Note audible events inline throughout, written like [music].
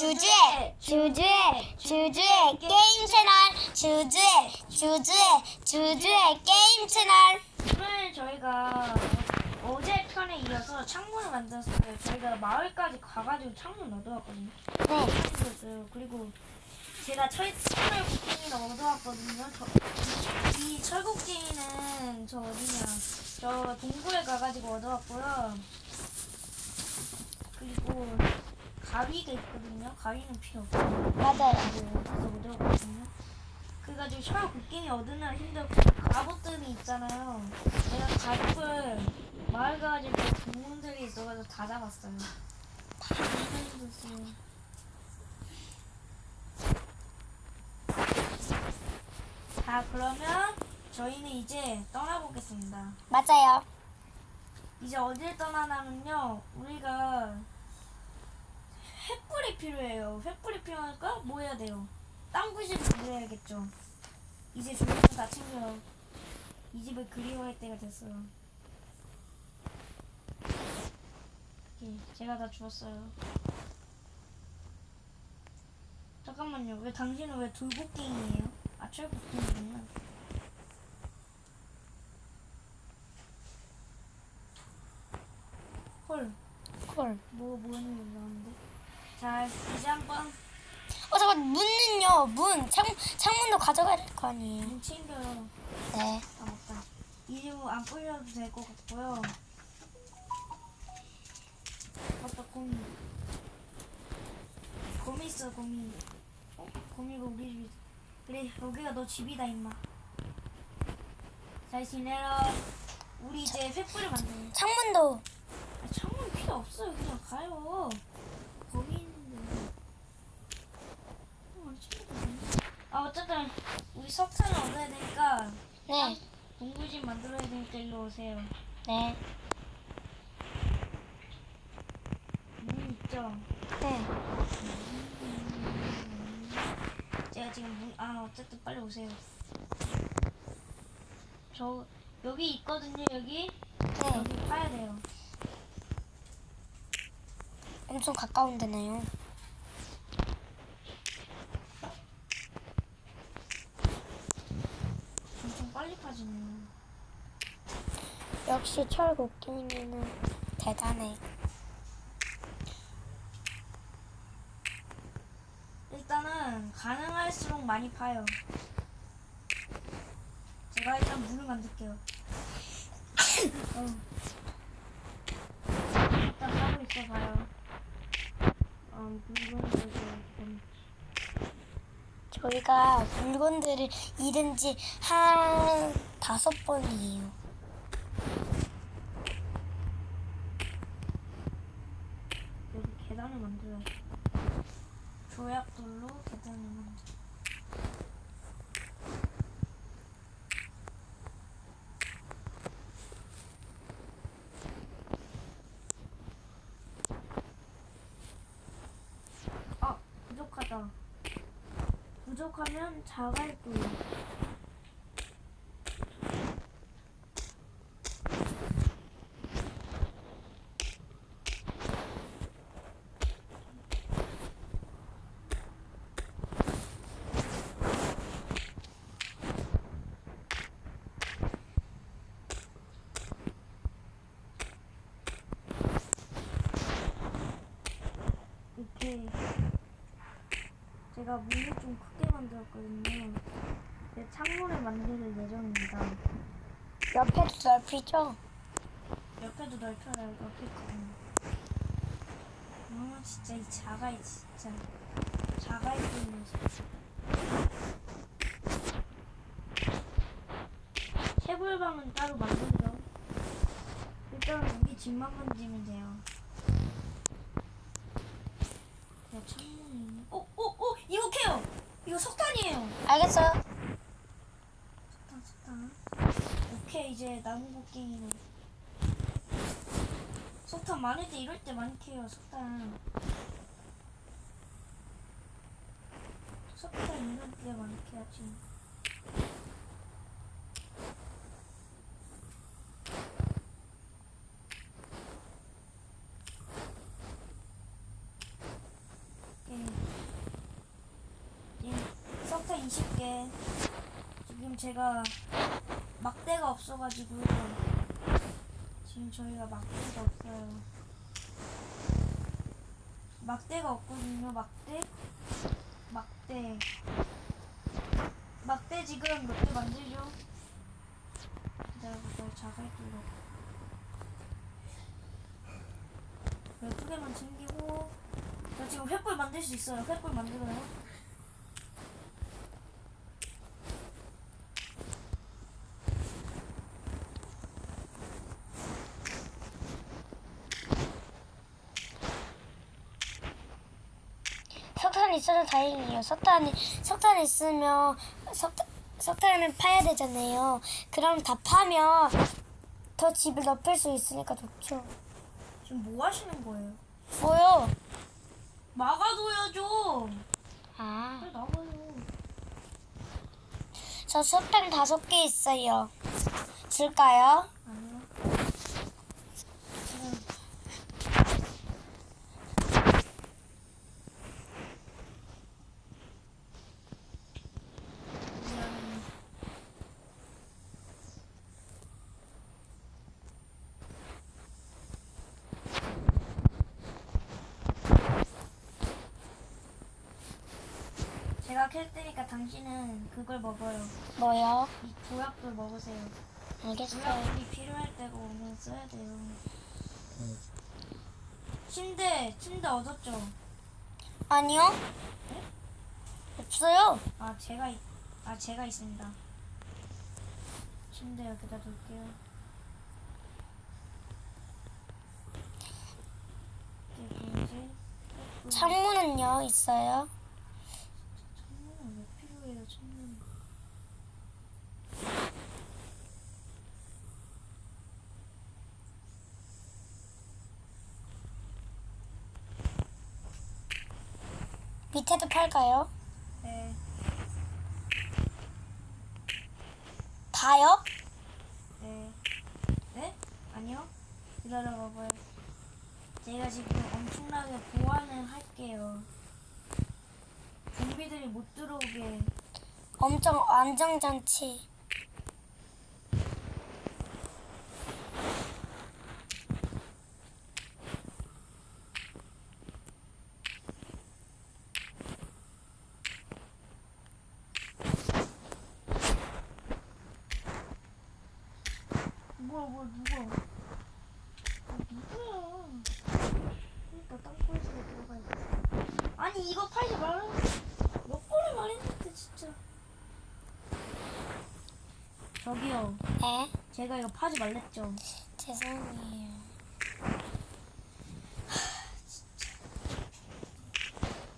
주주의 주주의 주주의 게임 채널 주주의 주주의 주주의 게임 채널 오늘 저희가 어제 편에 이어서 창문을 만들었어요. 저희가 마을까지 가가지고 창문 얻어왔거든요. 네 만들었어요. 그리고 제가 철, 철 곡괭이를 얻어왔거든요. 저, 이 철곡갱이는 저 어디냐. 저 동굴에 가가지고 얻어왔고요. 그리고 가위가 있거든요. 가위는 필요 없어요. 맞아요 그래서 얻어왔거든요. 그래가지고 철 곡괭이 얻으느라 힘들고 갑옷들이 있잖아요. 내가 가죽을 마을 가가지고 동물들이 있어가지고 다 잡았어요. 다 잡았어요. 자 그러면 저희는 이제 떠나보겠습니다. 맞아요 이제 어딜 떠나냐면요. 우리가 횃불이 필요해요. 횃불이 필요하니까 뭐 해야 돼요? 땅구집을 만들어야겠죠. 이제 조명을 다 챙겨요. 이 집을 그리워할 때가 됐어요. 예, 제가 다 주웠어요. 잠깐만요. 왜 당신은 왜 돌곡갱이에요? 아, 철곡갱이구나. 헐. 콜. 뭐 뭐는 올라오는데? 자 이제 한번 어 잠깐 문은요 문 창, 창문도 가져가야 될 거 아니에요 문 챙겨요. 네 아 맞다. 이제 뭐안 뿌려도 될 것 같고요. 맞다 곰이. 곰이 있어 곰이. 어? 곰이가 우리 집. 그래 여기가 너 집이다 임마. 잘 지내라. 우리 이제 횃불을 만드는. 창문도 아, 창문 필요 없어요. 그냥 가요. 거기 있는데. 어, 친구도 없네. 아 어쨌든 우리 석탄을 얻어야 되니까 네 동굴집 만들어야 되니까 일로 오세요. 네. 문 있죠? 네. 제가 지금 문, 아 어쨌든 빨리 오세요. 저 여기 있거든요 여기. 네. 여기 파야 돼요. 엄청 가까운 데네요. 엄청 빨리 파지네요. 역시 철곡갱이는 대단해. 일단은 가능할수록 많이 파요. 제가 일단 물을 만들게요. [coughs] 어. 일단 하고 있어봐요. 어, 물건들도 좀 저희가 물건들을 잃은 지 한 다섯 번이에요. 여기 계단을 만들어야 돼. 조약돌로 계단을 만들어. 아, 부족하다. 부족 하면 자갈돌. 이렇게 제가 문을 좀 만들었거든요. 제 창문을 만들 예정입니다. 옆에도 넓히죠? 옆에도 넓혀야 넓힐거든요. 아 진짜 이 자가이 진짜 자가이 때문에. 채굴방은 따로 만들죠. 일단 우리 집만 만들면 돼요. 제가 창문이 있네. 어, 어, 어, 이거 캐요. 석탄이에요. 알겠어요. 석탄, 석탄. 오케이, 이제 나무 곡괭이는. 석탄 많을 때 이럴 때 많이 캐요, 석탄. 석탄 이럴 때 많이 캐야지. 오케이. 제가 막대가 없어가지고 지금 저희가 막대가 없어요. 막대가 없거든요. 막대, 막대, 막대 지금 몇 개 만들죠? 기다려보세요. 자갈도록 12개만 챙기고 저 지금 횃불 만들 수 있어요. 횃불 만들어요. 석탄 있어서 다행이에요. 석탄이 석탄 있으면 석탄 석탄을 파야 되잖아요. 그럼 다 파면 더 집을 넓힐 수 있으니까 좋죠. 지금 뭐 하시는 거예요? 뭐요? 막아둬야죠. 아, 빨리 나가요. 저 석탄 다섯 개 있어요. 줄까요? 아니요. 미안해. 제가 캘 테니까 당신은 그걸 먹어요. 뭐요? 이 조약돌 먹으세요. 알겠어요. 조약돌이 필요할 때가 오면 써야 돼요. 침대, 침대 얻었죠? 아니요. 없어요. 아 제가 있, 아 제가 있습니다. 침대 여기다 놓을게요. 그리고 이제 꾹꾹. 창문은요 있어요. 창문은 왜 필요해요? 창문. 밑에도 팔까요? 네. 다요? 네. 네? 아니요. 기다려 봐봐요. 제가 지금 엄청나게 보완을 할게요. 좀비들이 못 들어오게. 엄청 안정장치. 누가? 아, 누구야? 그러니까 땅굴에서 들어가야지. 아니 이거 팔지 말라. 몇 번을 말했는데 진짜. 저기요. 네? 제가 이거 파지 말랬죠. 죄송해요.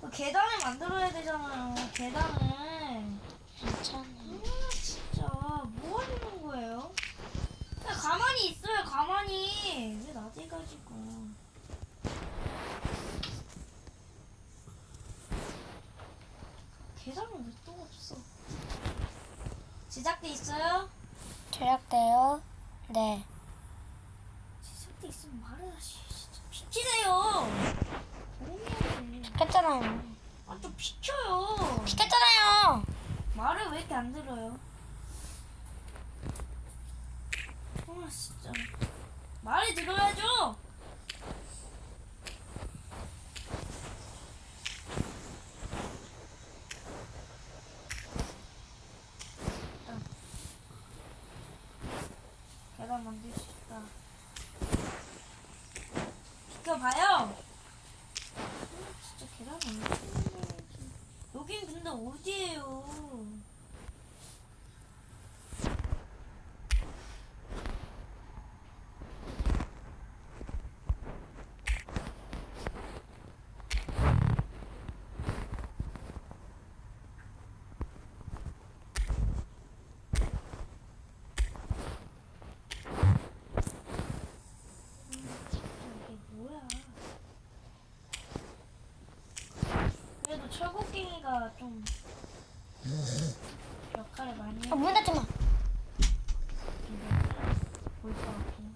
그 계단을 만들어야 되잖아요. 계단을. 괜찮아요. 아 진짜 뭐 하시는 거예요? 그냥 가만히 있어요. 가만히. 왜 나대가지고. 계단은 왜 또 없어? 제작대 있어요? 조약돼요? 네. 제작대 있으면 말을 하시. 진짜 비키세요. 조용히 켰잖아요. 아좀 비켜요. 켰잖아요. 말을 왜 이렇게 안 들어요? 아 진짜 말을 들어야죠. 일단 계단 만들 수 있다. 비켜봐요. 아, 진짜 계단 만드는 여긴 근데 어디예요? 음, 진짜 이게 뭐야? 그래도 철곡갱이 가 좀 역할을 많이 아, 문 닫지 마. 볼것 같긴.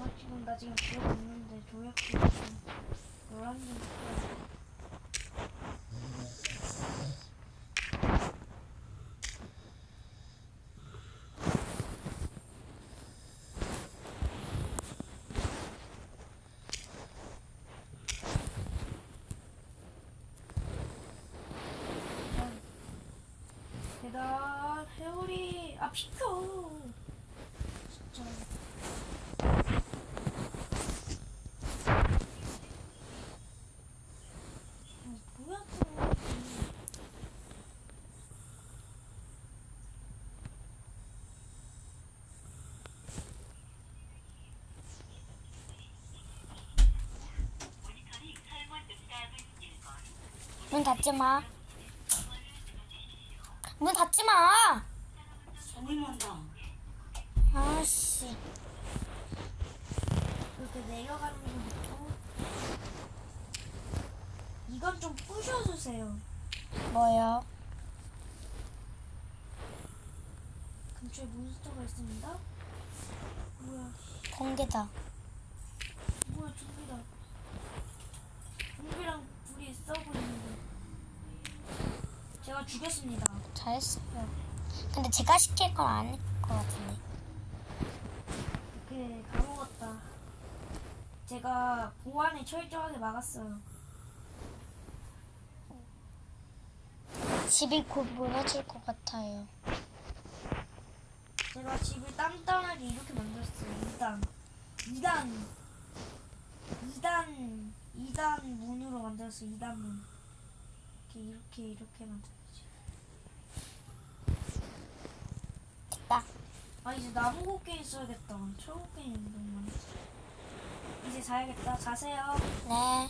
아, 지금 나 지금 기억 없는데 조약도 지금 노란 점 있어요. 비켜. 문 닫지 마. 문 닫지 마. 성의만다. 아씨. 이렇게 내려가는 것도 이건 좀 부셔주세요. 뭐요? 근처에 몬스터가 있습니다. 뭐야, 번개다. 뭐야, 좀비다. 좀비랑 불이 싸우고 있는데. 제가 죽였습니다. 잘했어요. 근데 제가 시킬 건 아닐 것 같은데. 그 까먹었다. 제가 보안을 철저하게 막았어요. 집이 곧 무너질 것 같아요. 제가 집을 단단하게 이렇게 만들었어요. 2단. 2단. 2단. 2단 문으로 만들었어요. 2단 문. 이렇게, 이렇게, 이렇게 만들었지. 됐다. 아, 이제 나무 곡괭이 써야겠다. 철곡괭이 너무 많이 써. 이제 자야겠다. 자세요. 네.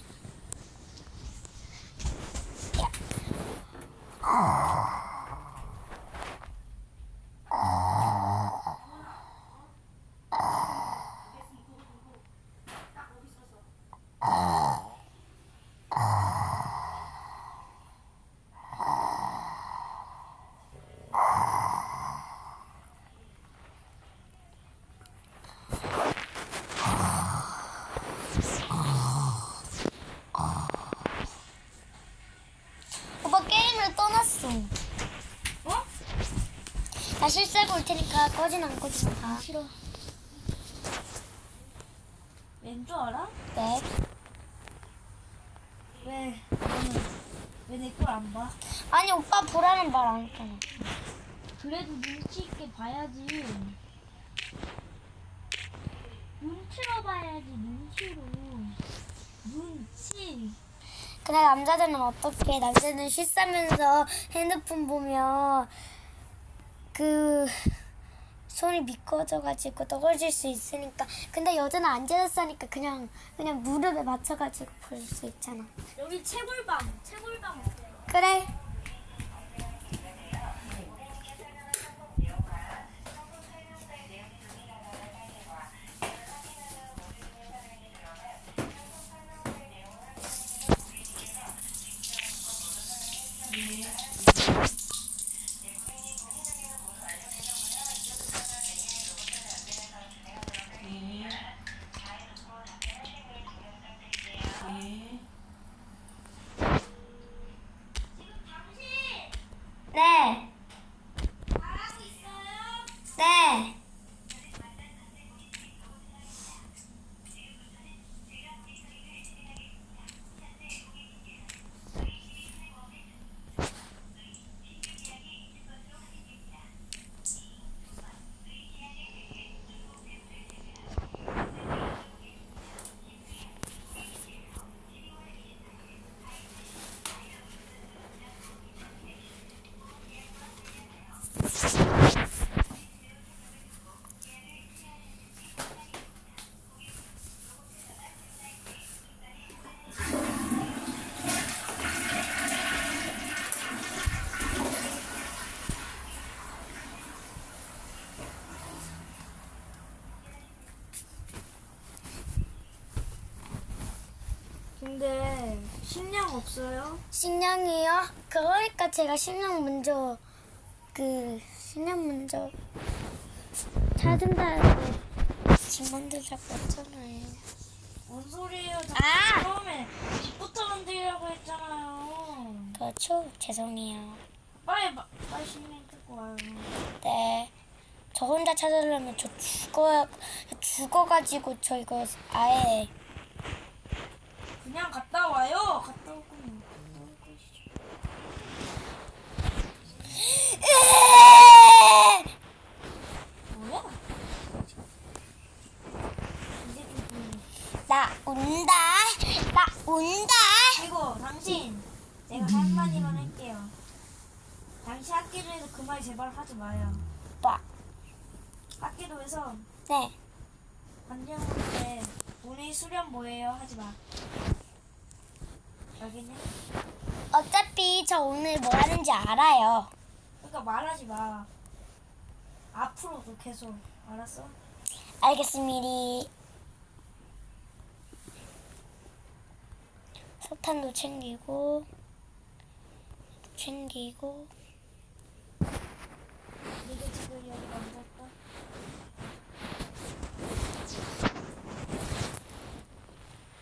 오빠 게 떠났어. 어? 나 실수하고 올 테니까 꺼진 안 꺼진 다. 싫어. 왠줄 알아? 네. 왜, 너는 왜내걸안 봐? 아니 오빠 보라는 말 안 했잖아. 그래도 눈치 있게 봐야지. 눈치로 봐야지, 눈치로. 눈치. 근데 남자들은 어떻게? 남자들은 실수하면서 핸드폰 보면 그 손이 미끄러져가지고 떨어질 수 있으니까. 근데 여자는 안 제렸으니까 그냥 그냥 무릎에 맞춰가지고 볼 수 있잖아. 여기 채굴방, 채굴방 어때요? 그래. 근데 식량 없어요? 식량이요? 그러니까 제가 식량 먼저 그 식량 먼저 찾은다고 집 만들자고 했잖아요. 뭔 소리예요? 저 아! 처음에 집부터 만들려고 했잖아요. 그렇죠? 죄송해요. 빨리 마- 빨리 식량 듣고 와요. 네. 저 혼자 찾으려면 저 죽어야 죽어가지고 저 이거 아예 그냥 갔다 와요. 갔다 올 거면 갔다 올 것이죠. 온다. 그리고 당신 제가 한마디만 할게요. 당신 학기도에서 그 말 제발 하지 마요. 뭐? 학기도에서 네. 반장 올때 오늘 수련 뭐예요? 하지 마. 알겠냐? 어차피 저 오늘 뭐 하는지 알아요. 그러니까 말하지 마. 앞으로도 계속 알았어? 알겠습니다. 석탄도 챙기고 챙기고 네가 지금 여기 앉았다.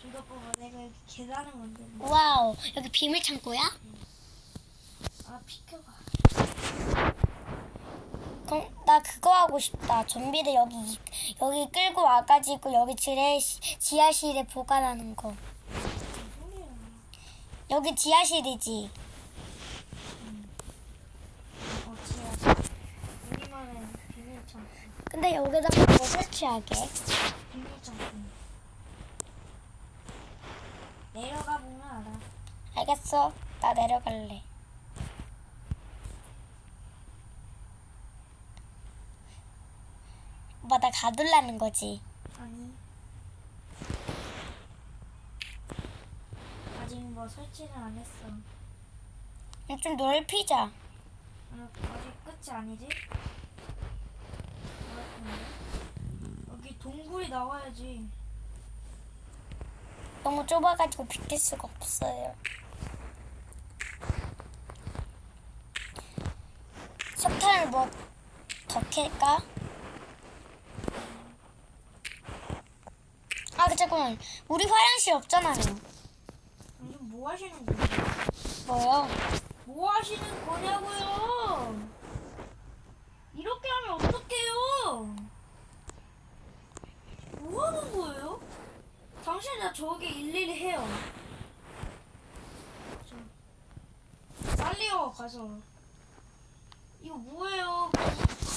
이거 봐봐, 내가 여기 계단을 만들어. 와우 여기 비밀 창고야? 아 비켜봐. 그럼 나 그거 하고 싶다. 좀비들 여기 여기 끌고 와가지고 여기 지뢰 지하실에 보관하는 거. 여기 지하실이지. 어. 근데 여기다가 뭐 설치하게? 비밀. 내려가 보면 알아. 알겠어. 나 내려갈래. 나 가둘라는 거지. 아니. 아직 뭐 설치는 안 했어. 좀 넓히자. 아, 아직 끝이 아니지? 여기 동굴이 나와야지. 너무 좁아가지고 비킬 수가 없어요. 석탄을 뭐 더 캘까? 아, 그 잠깐만. 우리 화장실 없잖아요. 요즘 뭐 하시는 거예요? 뭐요? 뭐 하시는 거냐고요? 이렇게 하면 어떡해요? 뭐 하는 거예요? 당신 나 저기 일일이 해요. 저, 빨리요 가서. 이거 뭐예요?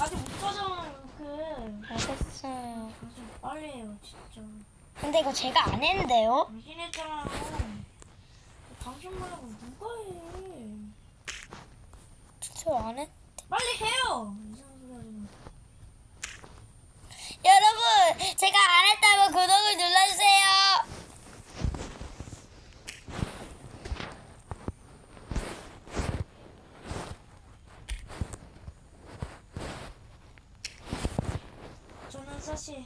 아직 못 가잖아요 이렇게. 알겠어요. 당신 빨리 해요 진짜. 근데 이거 제가 안 했는데요? 당신 했잖아요. 당신 말고 누가 해? 저안 했. 빨리 해요. 이상한 소리 하지 마. 여러분, 제가 안 했다면 구독을 눌러주세요. 저는 사실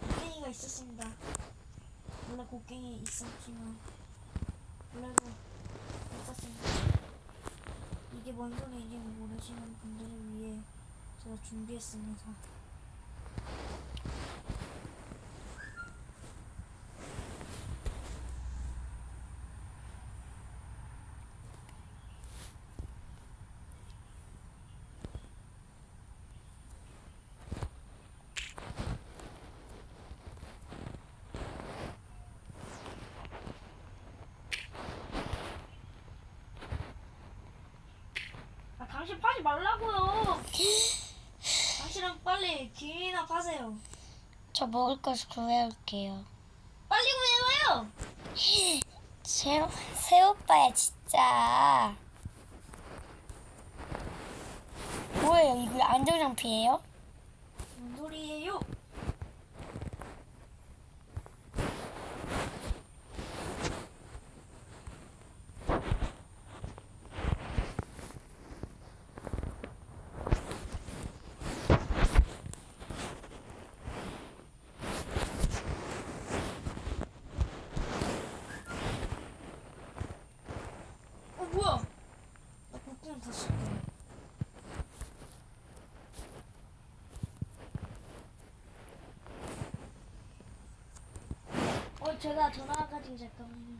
곡괭이가 있었습니다. 원래 곡괭이 있었지만 원래도 있었습니다. 이게 뭔 소리인지 모르시는 분들을 위해 준비했습니다. 아, 당신 파지 말라고요. 빨리 길이나 파세요. 저 먹을 거 구해올게요. 빨리 구해와요. [laughs] 새, 새 오빠야, 진짜. 뭐예요? 이거 안전장피예요? 뭔 소리예요? 어 뭐야? 나 곡괭이 다 쓸게. 어 제가 전화 와가지고 잠깐만요.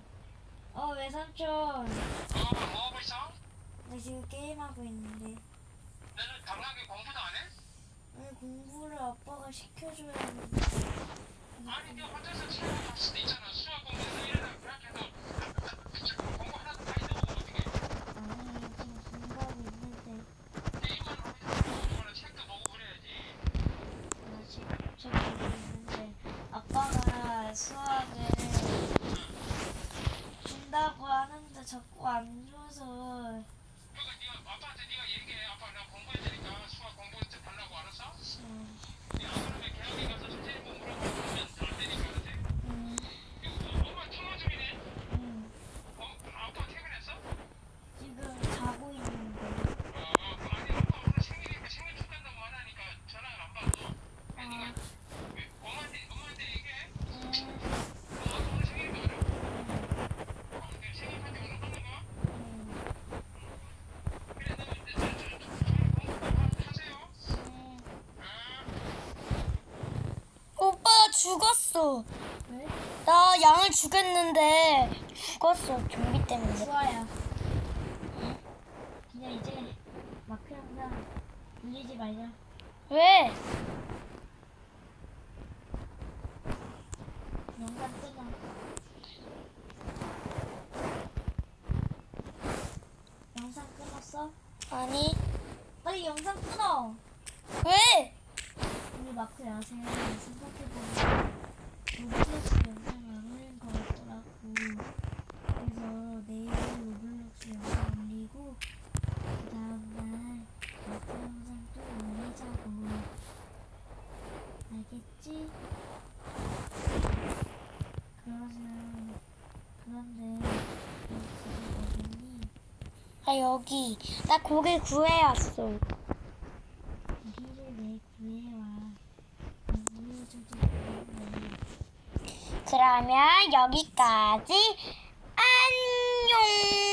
어 외삼촌, 어, 뭐 하고 있어? 나 지금 게임 하고 있는데. 너는 당나귀 공부도 안 해? 아니 공부를 아빠가 시켜줘야 하는데. 아니, 네 혼자서 시험 갈 수도 있잖아. 수학 공부해서 이러다 그렇게 해서 공부 하나도 다 잊어먹으면 어떡해? 아니 지금 공부하고 있는데 게임만 하고 있는 거는 책도 보고 그래야지. 나 지금 책을 보고 있는데 아빠가 수학을 자꾸 안 줘서 그러니까 네가 아빠한테 네가 얘기해. 아빠 나 공부해야 되니까 수학 공부할 때 달라고 알았어? 음, 네 아빠는 왜 개학에 가서 선생님 뭐 물어보면 안 되니까 그지? 음, 이거 엄마 통화 중이네. 음. 어, 아빠 퇴근했어? 지금 자고 있는데 어, 어, 아니 아빠 오늘 생일이니까 생일 축하한다고 안 하니까 전화를 안 받고. 아니 네가 왜, 엄마한테 엄마한테 얘기해. 음, 어, 오늘 생일이 알아? 어, 내 생일 파티 오늘 하는 거야? 음, 그래 너 이제 저, 저, 저, 저, 공부 하세요. 음. 아. 오빠 죽었어. 왜? 나 양을 죽였는데 죽었어 좀비 때문에. 수아야 그냥 이제 마크 영상 돌리지 말자 왜? 영상 끊어 영상 끊었어? 아니 빨리 영상 끊어 왜? 우리 마크 야생 생각해보면 로블록스 영상이 안 올린 것 같더라고 그래서 내일 로블록스 영상 올리고 그 다음날 마크 영상 또 올리자고 알겠지? 그러면 그런데 너 지금 어딨니? 아 여기 나 고기 구해왔어. 우리를 왜 구해와 안 구해줘도 되는데 그러면 여기까지 안녕.